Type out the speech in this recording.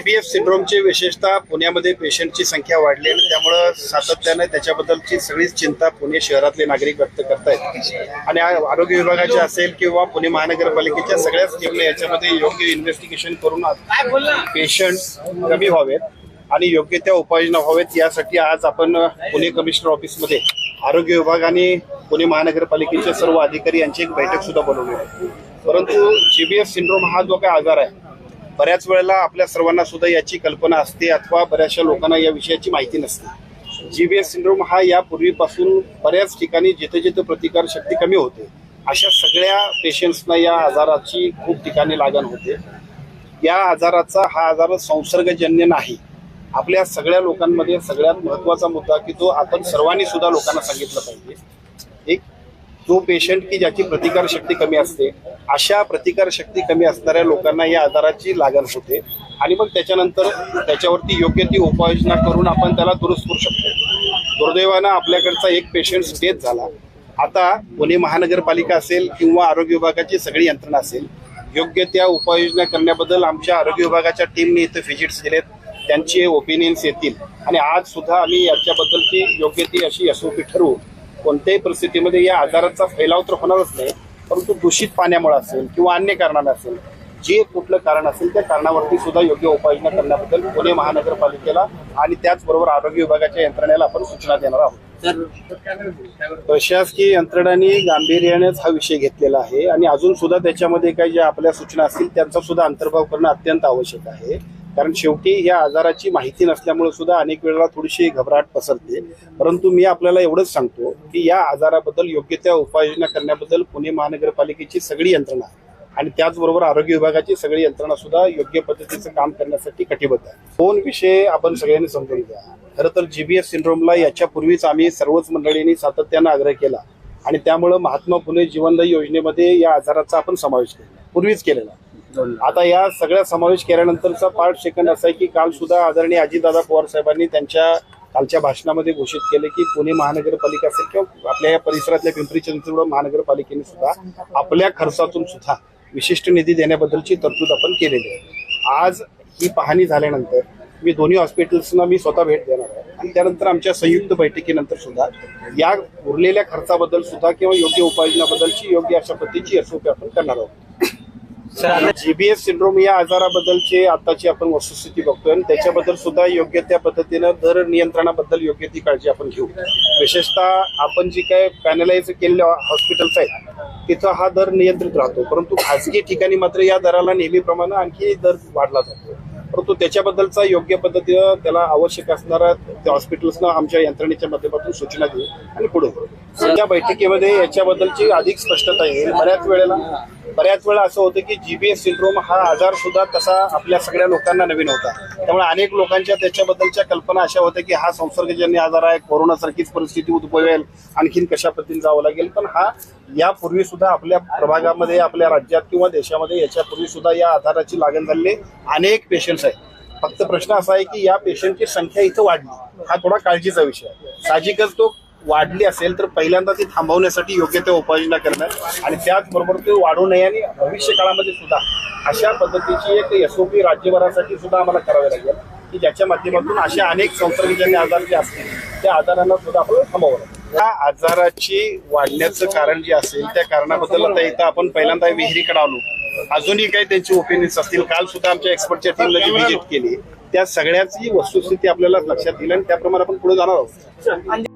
जीबीएफ सिंड्रोमची विशेषतः पुण्यामध्ये पेशंटची संख्या वाढली आणि त्यामुळं सातत्याने त्याच्याबद्दलची सगळीच चिंता पुणे शहरातले नागरिक व्यक्त करतायत. आणि आरोग्य विभागाचे असेल किंवा पुणे महानगरपालिकेच्या सगळ्याच टीमने याच्यामध्ये योग्य इन्व्हेस्टिगेशन करून पेशंट कमी व्हावेत आणि योग्य त्या उपाययोजना व्हावेत यासाठी आज आपण पुणे कमिशनर ऑफिसमध्ये आरोग्य विभाग आणि पुणे महानगरपालिकेचे सर्व अधिकारी यांची एक बैठक सुद्धा बोलवली आहे परंतु जीबीएफ सिंड्रोम हा जो काही आजार आहे बऱ्याच वेळेला आपल्या सर्वांना सुद्धा याची कल्पना असते अथवा बऱ्याचशा लोकांना या विषयाची माहिती नसते. जीबीएस सिंड्रोम हा यापूर्वीपासून बऱ्याच ठिकाणी जिथे जिथे प्रतिकार शक्ती कमी होते अशा सगळ्या पेशंट्सना या आजाराची खूप ठिकाणी लागण होते. या आजाराचा हा आजार संसर्गजन्य नाही. आपल्या सगळ्या लोकांमध्ये सगळ्यात महत्त्वाचा मुद्दा की तो आपण सर्वांनी सुद्धा लोकांना सांगितलं पाहिजे. एक जो पेशंट की ज्याची प्रतिकार शक्ती कमी असते अशा प्रतिकार शक्ती कमी असणाऱ्या लोकांना या आजाराची लागण होते. आणि मग त्याच्यानंतर त्याच्यावरती योग्य ती उपाययोजना करून आपण त्याला दुरुस्त करू शकतो. दुर्दैवानं आपल्याकडचा एक पेशंट डेथ झाला. आता पुणे महानगरपालिका असेल किंवा आरोग्य विभागाची सगळी यंत्रणा असेल योग्य त्या उपाययोजना करण्याबद्दल आमच्या आरोग्य विभागाच्या टीमने इथं व्हिजिट्स दिलेत त्यांचे ओपिनियन्स येतील. आणि आज सुद्धा आम्ही याच्याबद्दलची योग्य ती अशी एसओपी ठरवू. कोणत्याही परिस्थितीमध्ये या आजाराचा फैलाव तर होणारच नाही. परंतु दूषित पाण्यामुळे असेल किंवा अन्य कारणाने असेल जे कुठलं कारण असेल त्या कारणावरती सुद्धा योग्य उपाययोजना करण्याबद्दल पुणे महानगरपालिकेला आणि त्याचबरोबर आरोग्य विभागाच्या यंत्रणेला आपण सूचना देणार आहोत. प्रशासकीय यंत्रणांनी गांभीर्यानेच हा विषय घेतलेला आहे आणि अजून सुद्धा त्याच्यामध्ये काही ज्या आपल्या सूचना असतील त्यांचा सुद्धा अंतर्भाव करणं अत्यंत आवश्यक आहे. कारण शेवटी या आजाराची माहिती नसल्यामुळे सुद्धा अनेक वेळेला थोडीशी घबराट पसरते. परंतु मी आपल्याला एवढंच सांगतो की या आजाराबद्दल योग्य त्या उपाययोजना करण्याबद्दल पुणे महानगरपालिकेची सगळी यंत्रणा आणि त्याचबरोबर आरोग्य विभागाची सगळी यंत्रणा सुद्धा योग्य पद्धतीचं काम करण्यासाठी कटिबद्ध आहे. दोन विषय आपण सगळ्यांनी समजून घ्या. खरं तर जीबीएस सिंड्रोमला याच्यापूर्वीच आम्ही सर्वच मंडळींनी सातत्यानं आग्रह केला आणि त्यामुळं महात्मा फुले जीवनदायी योजनेमध्ये या आजाराचा आपण समावेश केला. पूर्वीच केलेला. आता या सगळ्या समावेश केल्यानंतरचा पार्ट सेकंड असा आहे की काल सुद्धा आदरणीय अजितदादा पवार साहेबांनी त्यांच्या कालच्या भाषणामध्ये घोषित केले की पुणे महानगरपालिका असेल किंवा आपल्या या परिसरातल्या पिंपरी चिंचवड महानगरपालिकेने सुद्धा आपल्या खर्चातून सुद्धा विशिष्ट निधी देण्याबद्दलची तरतूद आपण केलेली आहे. आज ही पाहणी झाल्यानंतर मी दोन्ही हॉस्पिटल्सना मी स्वतः भेट देणार आहे. आणि त्यानंतर आमच्या संयुक्त बैठकीनंतर सुद्धा या उरलेल्या खर्चाबद्दल सुद्धा किंवा योग्य उपाययोजनाबद्दलची योग्य अशा पद्धतीची एसओपी आपण करणार आहोत. जीबीएस सिंड्रोम या आजाराबद्दलची आताची आपण वस्तुस्थिती बघतोय आणि त्याच्याबद्दल सुद्धा योग्य त्या पद्धतीनं दर नियंत्रणाबद्दल योग्य ती काळजी आपण घेऊ. विशेषतः आपण जी काय पॅनलाइज केलेल्या हॉस्पिटल्स आहेत तिथं हा दर नियंत्रित राहतो. परंतु खाजगी ठिकाणी मात्र या दराला नेहमीप्रमाणे आणखी दर वाढला जातो. परंतु त्याच्याबद्दलचा योग्य पद्धतीनं त्याला आवश्यक असणारा त्या हॉस्पिटल्सना आमच्या यंत्रणेच्या माध्यमातून सूचना देऊ आणि पुढे या बैठकीमध्ये याच्याबद्दलची अधिक स्पष्टता येईल. बऱ्याच वेळेला बऱ्याच वेळा असं होतं की जीबीएस सिंड्रोम हा आजार सुद्धा तसा आपल्या सगळ्या लोकांना नवीन होता. त्यामुळे अनेक लोकांच्या त्याच्याबद्दलच्या कल्पना अशा होत्या की हा संसर्गजन्य आजार आहे कोरोनासारखीच परिस्थिती उद्भवेल आणखीन कशा पद्धतीने जावं लागेल. पण हा यापूर्वी सुद्धा आपल्या प्रभागामध्ये आपल्या राज्यात किंवा देशामध्ये याच्यापूर्वी सुद्धा या आजाराची लागण झालेली अनेक पेशंट्स आहेत. फक्त प्रश्न असा आहे की या पेशंटची संख्या इथं वाढली. हा थोडा काळजीचा विषय आहे. साहजिकच तो वाढली असेल तर पहिल्यांदा ती थांबवण्यासाठी योग्य त्या उपाययोजना करणं आणि त्याचबरोबर ते वाढू नये आणि भविष्य काळामध्ये सुद्धा अशा पद्धतीची एक एसओपी राज्यभरासाठी सुद्धा आम्हाला करावी लागेल की ज्याच्या माध्यमातून अशा अनेक संसर्गजन्य आजार जे असतील त्या आजारांना सुद्धा आपण थांबवावं लागेल. या आजाराची वाढण्याचं कारण जे असेल त्या कारणाबद्दल आता इथं आपण पहिल्यांदा विहिरीकडे आलो. अजूनही काही त्यांची ओपिनियन्स असतील. काल सुद्धा आमच्या एक्सपर्टच्या टीमला जी व्हिजिट केली त्या सगळ्याची वस्तुस्थिती आपल्याला लक्षात येईल आणि त्याप्रमाणे आपण पुढे जाणार आहोत.